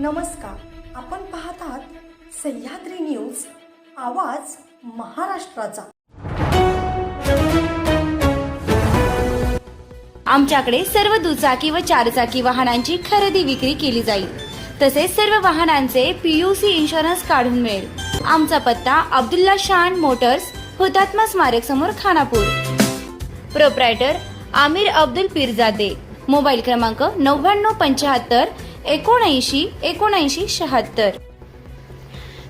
नमस्कार. आपण पाहत आहात सह्याद्री न्यूज आवाज महाराष्ट्राचा. आमच्याकडे सर्व दुचाकी व चारचाकी वाहनांची खरेदी विक्री केली जाईल. तसेच सर्व वाहनांचे पीयूसी इन्शुरन्स काढून मिळेल. आमचा पत्ता अब्दुल्ला शान मोटर्स हुतात्मा स्मारक समोर खानापूर. प्रोप्रायटर आमिर अब्दुल पिरजादे. मोबाईल क्रमांक नव्याण्णव पंच्याहत्तर एकोणऐंशी एकोणऐंशी शहात्तर.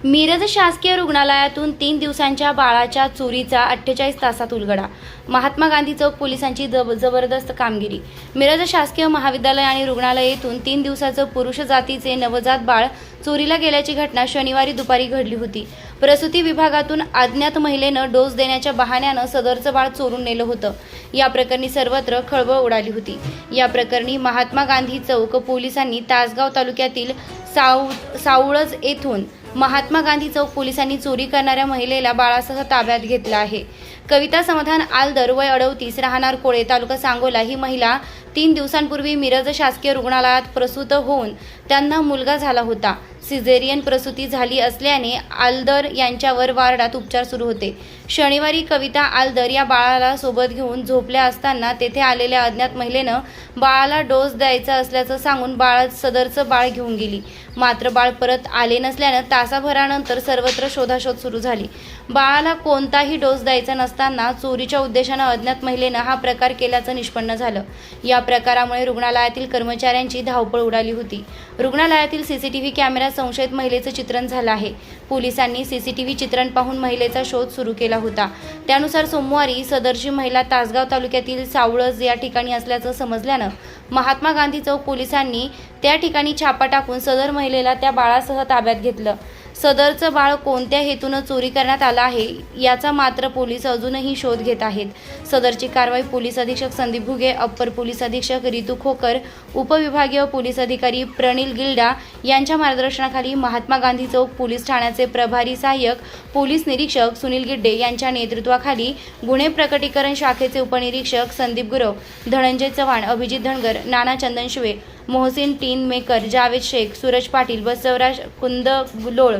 मिरज शासकीय रुग्णालयातून तीन दिवसांच्या बाळाच्या चोरीचा अठ्ठेचाळीस तासात उलगडा. महात्मा गांधी चौक पोलिसांची जब जबरदस्त कामगिरी. मिरज शासकीय महाविद्यालय आणि रुग्णालयातून तीन दिवसाचं पुरुष जातीचे नवजात बाळ चोरीला गेल्याची घटना शनिवारी दुपारी घडली होती. प्रसूती विभागातून अज्ञात महिलेनं डोस देण्याच्या बहाण्यानं सदरचं बाळ चोरून नेलं होतं. या प्रकरणी सर्वत्र खळबळ उडाली होती. या प्रकरणी महात्मा गांधी चौक पोलिसांनी तासगाव तालुक्यातील साऊ सावळज येथून महात्मा गांधी चौक पोलिसांनी चोरी करणाऱ्या महिलेला बाळासह ताब्यात घेतलं आहे. कविता समाधान आलदर वय अडवतीस राहणार कोळे तालुका सांगोला. ही महिला तीन दिवसांपूर्वी मिरज शासकीय रुग्णालयात प्रसूत होऊन त्यांना मुलगा झाला होता. सिझेरियन प्रसूती झाली असल्याने आलदर यांच्यावर वार्डात उपचार सुरू होते. शनिवारी कविता आलदर या बाळाला सोबत घेऊन झोपल्या असताना तेथे आलेल्या अज्ञात महिलेनं बाळाला डोस द्यायचा असल्याचं सांगून बाळ सदरचं बाळ घेऊन गेली. मात्र बाळ परत आले नसल्यानं तासाभरानंतर सर्वत्र शोधाशोध सुरू झाली. बाळाला कोणताही डोस द्यायचा नसताना चोरीच्या उद्देशानं अज्ञात महिलेनं हा प्रकार केल्याचं निष्पन्न झालं. या प्रकारामुळे रुग्णालयातील कर्मचाऱ्यांची धावपळ उडाली होती. रुग्णालयातील सीसीटीव्ही कॅमेऱ्यात संशयित महिलेचं चित्रण झालं आहे. पोलिसांनी सीसीटीव्ही चित्रण पाहून महिलेचा शोध सुरू केला होता. त्यानुसार सोमवारी सदरची महिला तासगाव तालुक्यातील सावळज या ठिकाणी असल्याचं समजल्यानं महात्मा गांधी चौक पोलिसांनी त्या ठिकाणी छापा टाकून सदर महिलेला त्या बाळासह ताब्यात घेतलं. सदरचं बाळ कोणत्या हेतूनं चोरी करण्यात आलं आहे याचा मात्र पोलीस अजूनही शोध घेत आहेत. सदरची कारवाई पोलीस अधीक्षक संदीप भुगे अप्पर पोलीस अधीक्षक रितू खोकर उपविभागीय पोलीस अधिकारी प्रणिल गिल्डा यांच्या मार्गदर्शनाखाली महात्मा गांधी चौक पोलीस ठाण्याचे प्रभारी सहाय्यक पोलीस निरीक्षक सुनील गिड्डे यांच्या नेतृत्वाखाली गुन्हे प्रकटीकरण शाखेचे उपनिरीक्षक संदीप गुरव धनंजय चव्हाण अभिजित धनगर नाना चंदनशिवे मोहसिन टीन मेकर जावेद शेख सूरज पाटील व बसवराज कुंद गुलोळ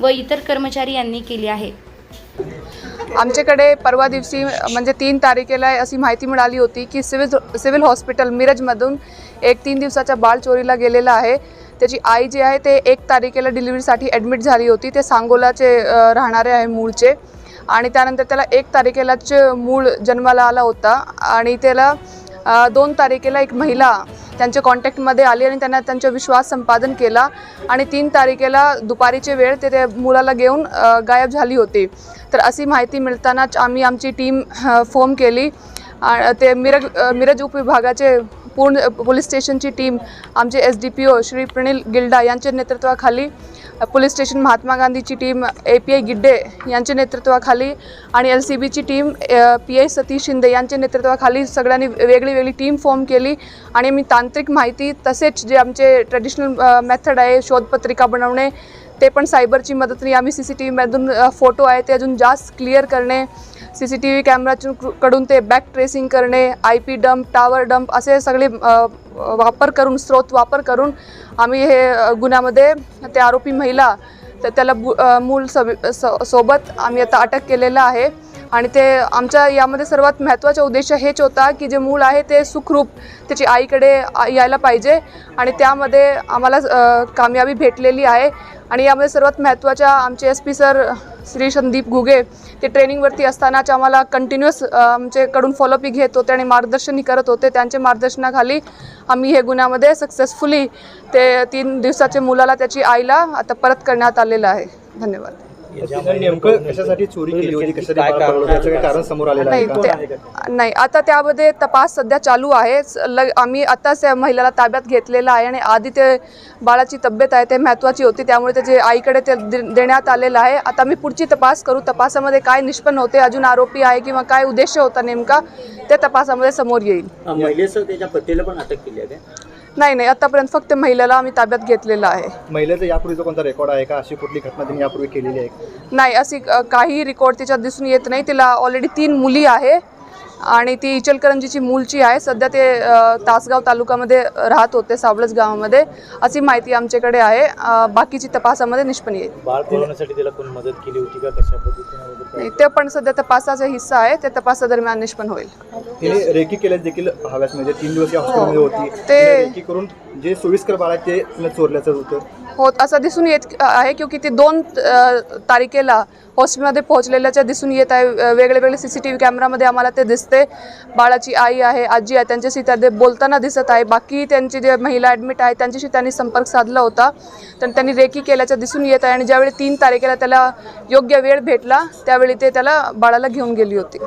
व इतर कर्मचारी यांनी केली आहे. आमच्याकडे परवा दिवशी म्हणजे तीन तारखेला अशी माहिती मिळाली होती की सिव्हिल सिव्हिल हॉस्पिटल मिरजमधून एक तीन दिवसाच्या बाळ चोरीला गेलेला आहे. त्याची आई जी आहे ते एक तारखेला डिलिव्हरीसाठी ॲडमिट झाली होती. ते सांगोलाचे राहणारे आहे मूळचे. आणि त्यानंतर त्याला एक तारखेलाच मूळ जन्माला आला होता. आणि त्याला दोन तारखेला एक महिला त्यांच्या कॉन्टॅक्टमध्ये आली आणि त्यांना त्यांचा विश्वास संपादन केला. आणि तीन तारखेला दुपारीचे वेळ ते त्या मुलाला घेऊन गायब झाली होती. तर अशी माहिती मिळतानाच आम्ही आमची टीम फॉर्म केली. ते मिरज मिरज उपविभागाचे पूर्ण पोलीस स्टेशनची टीम आमचे S D P O Shri Pranil Gilda यांच्या नेतृत्वाखाली पोलीस स्टेशन महात्मा गांधीची team A P I Gidde यांच्या नेतृत्वाखाली आणि एल सी बीची team P I Satish Shinde यांच्या नेतृत्वाखाली सगळ्यांनी वेगळी वेगळी टीम फॉर्म केली आणि मी तांत्रिक माहिती तसेच जे आमचे ट्रेडिशनल मेथड आहे शोधपत्रिका बनवणे ते पण सायबरची मदतीने आम्ही सी सी टी व्हीमधून फोटो आहे ते अजून जास्त क्लिअर करणे सी सी टी व्ही कॅमेराच्या कडून ते बॅक ट्रेसिंग करणे I P dump tower dump असे सगळे वापर करून स्रोत वापर करून आम्ही हे गुन्ह्यामध्ये ते आरोपी महिला तर त्याला बु मूल सब सोबत आम्ही आता अटक केलेलं आहे. आणि ते आमच्या यामध्ये सर्वात महत्त्वाचा उद्देश हेच होता की जे मूल आहे ते सुखरूप त्याची आईकडे यायला पाहिजे. आणि त्यामध्ये आम्हाला कामयाबी भेटलेली आहे. आणि यामध्ये सर्वात महत्त्वाच्या आमचे S P sir Shri Sandeep Ghuge ते ट्रेनिंगवरती असतानाच आम्हाला कंटिन्युअस आमच्याकडून फॉलोअपही घेत होते आणि मार्गदर्शनही करत होते. त्यांच्या मार्गदर्शनाखाली आम्ही हे गुन्ह्यामध्ये सक्सेसफुली ते तीन दिवसाच्या मुलाला त्याची आईला आता परत करण्यात आलेलं आहे. धन्यवाद. नेमकं कशासाठी चोरी केली होती कशासाठी बाळ पळवलं? याचं काही कारण समोर आलेलं आहे नाही? ते नाही आता त्यामध्ये तपास सध्या चालू आहे स- ल आम्ही आत्ताच त्या महिलेला ताब्यात घेतलेलं आहे आणि आधी ते बाळाची तब्येत आहे ते महत्त्वाची होती त्यामुळे त्याचे आईकडे ते दे- देण्यात आलेलं आहे आता मी पुढची तपास करू तपासामध्ये काय निष्पन्न होते अजून आरोपी आहे किंवा काय उद्देश होता नेमका ते तपासामध्ये समोर येईल महिलेसह त्याच्या पतीला पण अटक केली आहे नाही नाही आतापर्यंत फक्त महिलेला आम्ही ताब्यात घेतलेलं आहे. महिलेचा यापूर्वीचा कोणता रेकॉर्ड आहे का? अशी कुठली घटना त्यांनी यापूर्वी केलेली आहे? नाही अशी अ, काही रेकॉर्ड तिच्यात दिसून येत नाही. तिला ऑलरेडी तीन मुली आहे. आणि ती इचलकरंजीची मूलची आहे. सध्या ते तासगाव तालुक्यामध्ये राहत होते सावळज गावामध्ये. अशी माहिती आमच्याकडे आहे. बाकीची तपासामध्ये निष्पन्न येईल. ते पण सध्या तपासाचा हिस्सा आहे. ते तपासादरम्यान निष्पन्न होईल. रेकी केल्यास देखील हव्यास म्हणजे तीन दिवस ते- तिने रेकी करून जे सोयीस्कर बाळ ते चोरल्याचं होतं. होत असं दिसून येत आहे क्योंकि ती दोन तारखेला हॉस्पिटलमध्ये पोहोचलेल्याच्या दिसून येत आहे. वेगळे वेगळे सी सी टी व्ही कॅमेरामध्ये आम्हाला ते दिसते. बाळाची आई आहे आजी आहे त्यांच्याशी त्या ते बोलताना दिसत आहे. बाकी त्यांची जे महिला ॲडमिट आहे त्यांच्याशी त्यांनी संपर्क साधला होता. तर त्यांनी रेकी केल्याचं दिसून येत आहे आणि ज्यावेळी तीन तारखेला त्याला योग्य वेळ भेटला त्यावेळी ते त्याला बाळाला घेऊन गेली होती.